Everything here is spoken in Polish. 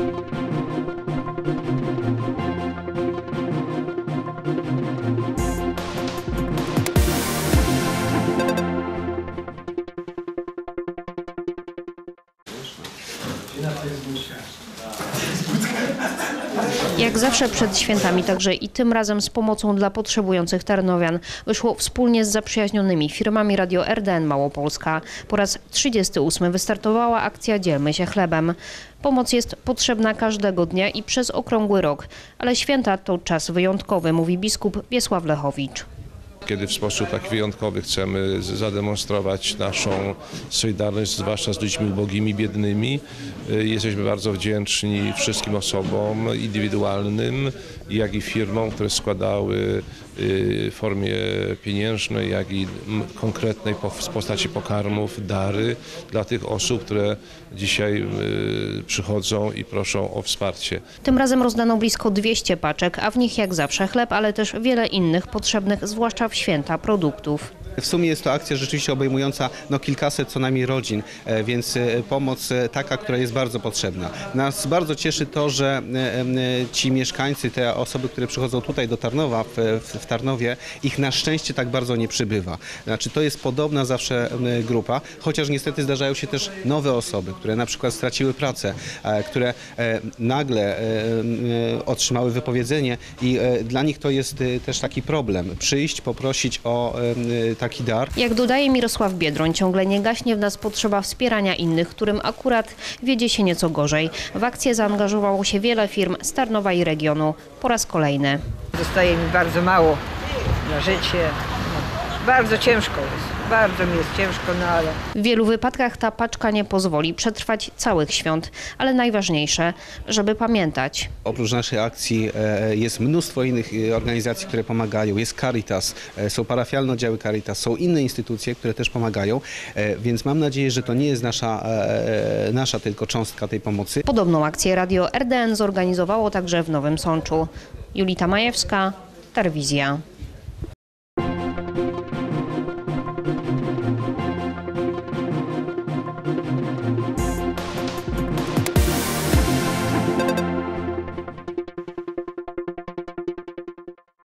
thank you Jak zawsze przed świętami, także i tym razem z pomocą dla potrzebujących Tarnowian. Wyszło wspólnie z zaprzyjaźnionymi firmami Radio RDN Małopolska. Po raz 38 wystartowała akcja Dzielmy się chlebem. Pomoc jest potrzebna każdego dnia i przez okrągły rok, ale święta to czas wyjątkowy, mówi biskup Wiesław Lechowicz. Kiedy w sposób tak wyjątkowy chcemy zademonstrować naszą solidarność, zwłaszcza z ludźmi ubogimi, biednymi. Y, Jesteśmy bardzo wdzięczni wszystkim osobom indywidualnym, jak i firmom, które składały formie pieniężnej, jak i konkretnej w postaci pokarmów, dary dla tych osób, które dzisiaj y, przychodzą i proszą o wsparcie. Tym razem rozdano blisko 200 paczek, a w nich jak zawsze chleb, ale też wiele innych potrzebnych, zwłaszcza w święta, produktów. W sumie jest to akcja rzeczywiście obejmująca no, kilkaset co najmniej rodzin, e, więc e, pomoc e, taka, która jest bardzo potrzebna. Nas bardzo cieszy to, że ci mieszkańcy, te osoby, które przychodzą tutaj do Tarnowa, w, w, Tarnowie, ich na szczęście tak bardzo nie przybywa. Znaczy to jest podobna zawsze grupa, chociaż niestety zdarzają się też nowe osoby, które na przykład straciły pracę, które nagle otrzymały wypowiedzenie i dla nich to jest też taki problem. Przyjść, poprosić o e, taki dar. Jak dodaje Mirosław Biedroń, ciągle nie gaśnie w nas potrzeba wspierania innych, którym akurat wiedzie się nieco gorzej. W akcję zaangażowało się wiele firm z Tarnowa i regionu. Po raz kolejny. Zostaje mi bardzo mało na życie. Bardzo ciężko jest. Bardzo mi jest ciężko, no ale W wielu wypadkach ta paczka nie pozwoli przetrwać całych świąt, ale najważniejsze, żeby pamiętać. Oprócz naszej akcji e, jest mnóstwo innych e, organizacji, które pomagają. Jest Caritas, e, są parafialne oddziały Caritas, są inne instytucje, które też pomagają, więc mam nadzieję, że to nie jest nasza, nasza tylko cząstka tej pomocy. Podobną akcję Radio RDN zorganizowało także w Nowym Sączu. Julita Majewska, Tarwizja.